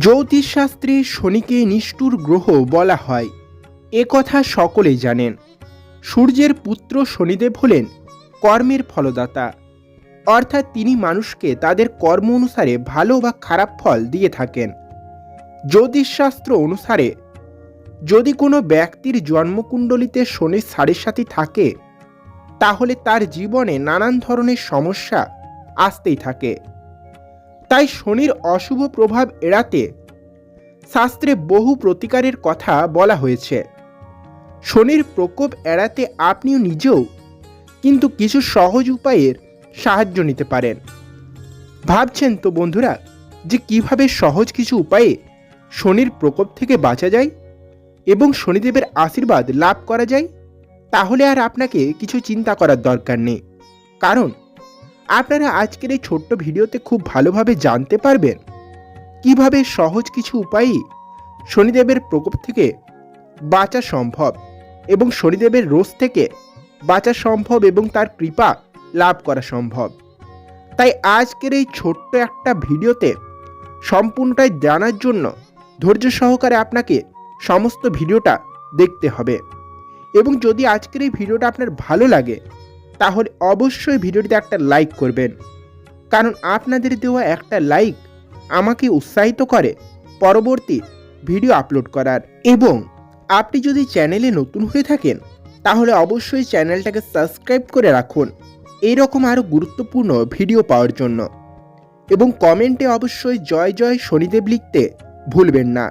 জ্যোতিষশাস্ত্রে শনিকে নিষ্ঠুর গ্রহ বলা হয়। এ কথা সকলেই জানেন। সূর্যের পুত্র শনিদেব হলেন কর্মের ফলদাতা। অর্থাৎ তিনি মানুষকে তাদের কর্ম অনুসারে ভালো বা খারাপ ফল দিয়ে থাকেন। জ্যোতিষশাস্ত্র অনুসারে, যদি কোনো ব্যক্তির জন্মকুণ্ডলিতে শনির সাড়ে সাথী থাকে, তাহলে তার জীবনে নানান ধরনের সমস্যা আসতেই থাকে। তাই শনির অশুভ প্রভাব এড়াতে শাস্ত্রে বহু প্রতিকারের কথা বলা হয়েছে। শনির প্রকোপ এড়াতে আপনিও নিজেও কিন্তু কিছু সহজ উপায়ের সাহায্য নিতে পারেন। ভাবছেন তো বন্ধুরা যে কীভাবে সহজ কিছু উপায়ে শনির প্রকোপ থেকে বাঁচা যায় এবং শনিদেবের আশীর্বাদ লাভ করা যায়, তাহলে আর আপনাকে কিছু চিন্তা করার দরকার নেই। কারণ আপনারা আজকের এই ছোট্ট ভিডিওতে খুব ভালোভাবে জানতে পারবেন কীভাবে সহজ কিছু উপায়ই শনিদেবের প্রকোপ থেকে বাঁচা সম্ভব এবং শনিদেবের রোজ থেকে বাঁচা সম্ভব এবং তার কৃপা লাভ করা সম্ভব। তাই আজকের এই ছোট্ট একটা ভিডিওতে সম্পূর্ণটাই জানার জন্য ধৈর্য সহকারে আপনাকে সমস্ত ভিডিওটা দেখতে হবে। এবং যদি আজকের এই ভিডিওটা আপনার ভালো লাগে তাহলে অবশ্যই ভিডিওটিতে একটা লাইক করবেন। কারণ আপনাদের দেওয়া একটা লাইক আমাকে উৎসাহিত করে পরবর্তী ভিডিও আপলোড করার। এবং আপনি যদি চ্যানেলে নতুন হয়ে থাকেন, তাহলে অবশ্যই চ্যানেলটাকে সাবস্ক্রাইব করে রাখুন। এইরকম আরও গুরুত্বপূর্ণ ভিডিও পাওয়ার জন্য। এবং কমেন্টে অবশ্যই জয় জয় শনিদেব লিখতে ভুলবেন না।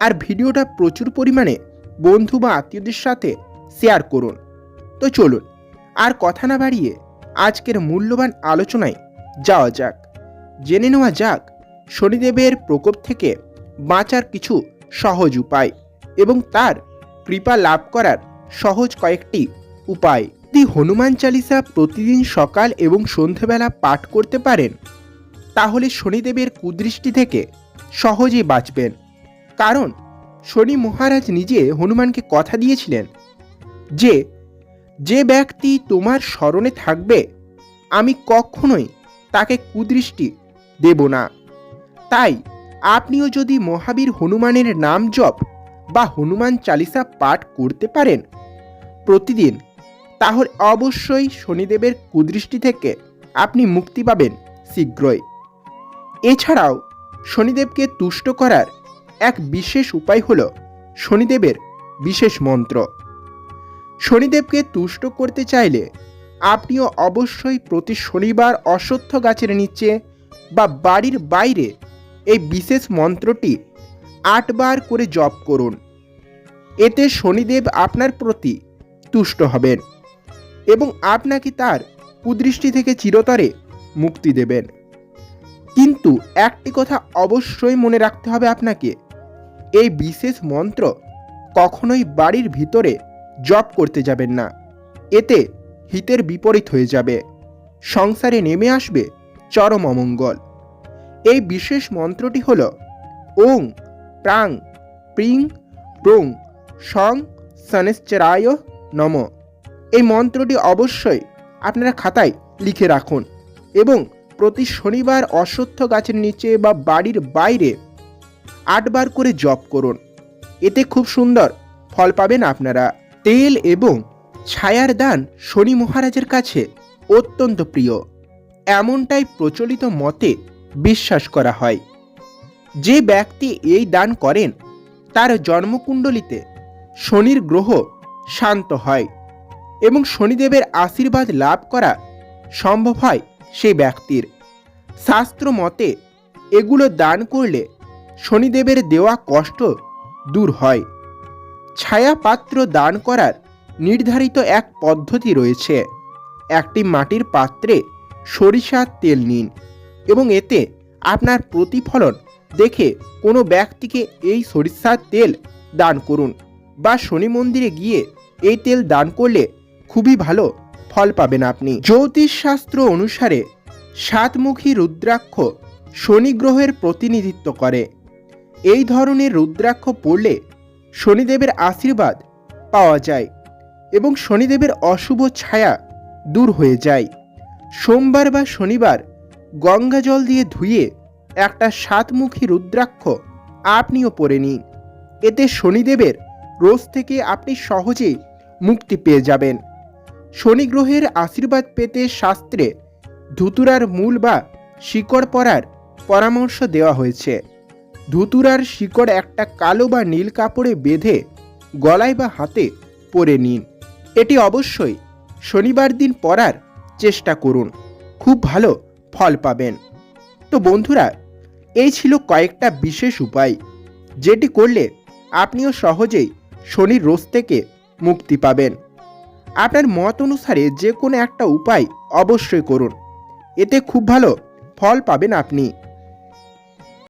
আর ভিডিওটা প্রচুর পরিমাণে বন্ধু বা আত্মীয়দের সাথে শেয়ার করুন। তো চলুন আর কথা না বাড়িয়ে আজকের মূল্যবান আলোচনায় যাওয়া যাক। জেনে নেওয়া যাক, শনিদেবের প্রকোপ থেকে বাঁচার কিছু সহজ উপায় এবং তার কৃপা লাভ করার সহজ কয়েকটি উপায়। যদি হনুমান চালিসা প্রতিদিন সকাল এবং সন্ধেবেলা পাঠ করতে পারেন, তাহলে শনিদেবের কুদৃষ্টি থেকে সহজেই বাঁচবেন। কারণ শনি মহারাজ নিজে হনুমানকে কথা দিয়েছিলেন যে যে ব্যক্তি তোমার স্মরণে থাকবে, আমি কখনোই তাকে কুদৃষ্টি দেব না। তাই আপনিও যদি মহাবীর হনুমানের নাম জপ বা হনুমান চালিসা পাঠ করতে পারেন প্রতিদিন, তাহলে অবশ্যই শনিদেবের কুদৃষ্টি থেকে আপনি মুক্তি পাবেন শীঘ্রই। এছাড়াও শনিদেবকে তুষ্ট করার এক বিশেষ উপায় হল শনিদেবের বিশেষ মন্ত্র। শনিদেবকে তুষ্ট করতে চাইলে আপনিও অবশ্যই প্রতি শনিবার অশ্বত্থ গাছের নিচে বা বাড়ির বাইরে এই বিশেষ মন্ত্রটি আটবার করে জপ করুন। এতে শনিদেব আপনার প্রতি তুষ্ট হবেন এবং আপনাকে তার কুদৃষ্টি থেকে চিরতরে মুক্তি দেবেন। কিন্তু একটি কথা অবশ্যই মনে রাখতে হবে আপনাকে, এই বিশেষ মন্ত্র কখনোই বাড়ির ভিতরে জপ করতে যাবেন না। এতে হিতের বিপরীত হয়ে যাবে। সংসারে নেমে আসবে চরম অমঙ্গল। এই বিশেষ মন্ত্রটি হল ওং, প্রাং, প্রিং প্রং সং, সনেশ্চরায় নম। এই মন্ত্রটি অবশ্যই আপনারা খাতায় লিখে রাখুন এবং প্রতি শনিবার অশ্বত্থ গাছের নিচে বা বাড়ির বাইরে আটবার করে জপ করুন। এতে খুব সুন্দর ফল পাবেন আপনারা। তেল এবং ছায়ার দান শনি মহারাজের কাছে অত্যন্ত প্রিয়। এমনটাই প্রচলিত মতে বিশ্বাস করা হয়। যে ব্যক্তি এই দান করেন, তার জন্মকুণ্ডলিতে শনির গ্রহ শান্ত হয় এবং শনিদেবের আশীর্বাদ লাভ করা সম্ভব হয় সেই ব্যক্তির। শাস্ত্র মতে এগুলো দান করলে শনিদেবের দেওয়া কষ্ট দূর হয়। ছায়া পাত্র দান করার নির্ধারিত এক পদ্ধতি রয়েছে। একটি মাটির পাত্রে সরিষার তেল নিন এবং এতে আপনার প্রতিফলন দেখে কোনো ব্যক্তিকে এই সরিষার তেল দান করুন বা শনি মন্দিরে গিয়ে এই তেল দান করলে খুবই ভালো ফল পাবেন আপনি। জ্যোতিষ শাস্ত্র অনুসারে সাতমুখী রুদ্রাক্ষ শনি গ্রহের প্রতিনিধিত্ব করে। এই ধরনের রুদ্রাক্ষ পড়লে শনিদেবের আশীর্বাদ পাওয়া যায় এবং শনিদেবের অশুভ ছায়া দূর হয়ে যায়। সোমবার বা শনিবার গঙ্গা জল দিয়ে ধুয়ে একটা সাতমুখী রুদ্রাক্ষ আপনিও পরে নিন। এতে শনিদেবের রোজ থেকে আপনি সহজেই মুক্তি পেয়ে যাবেন। শনি গ্রহের আশীর্বাদ পেতে শাস্ত্রে ধুতুরার মূল বা শিকড় পরার পরামর্শ দেওয়া হয়েছে। ধুতুরার শিকড় একটা কালো বা নীল কাপড়ে বেঁধে গলায় বা হাতে পরে নিন। এটি অবশ্যই শনিবার দিন পরার চেষ্টা করুন। খুব ভালো ফল পাবেন। তো বন্ধুরা, এই ছিল কয়েকটা বিশেষ উপায়, যেটি করলে আপনিও সহজেই শনির রোজ থেকে মুক্তি পাবেন। আপনার মত অনুসারে যে কোনো একটা উপায় অবশ্যই করুন। এতে খুব ভালো ফল পাবেন আপনি।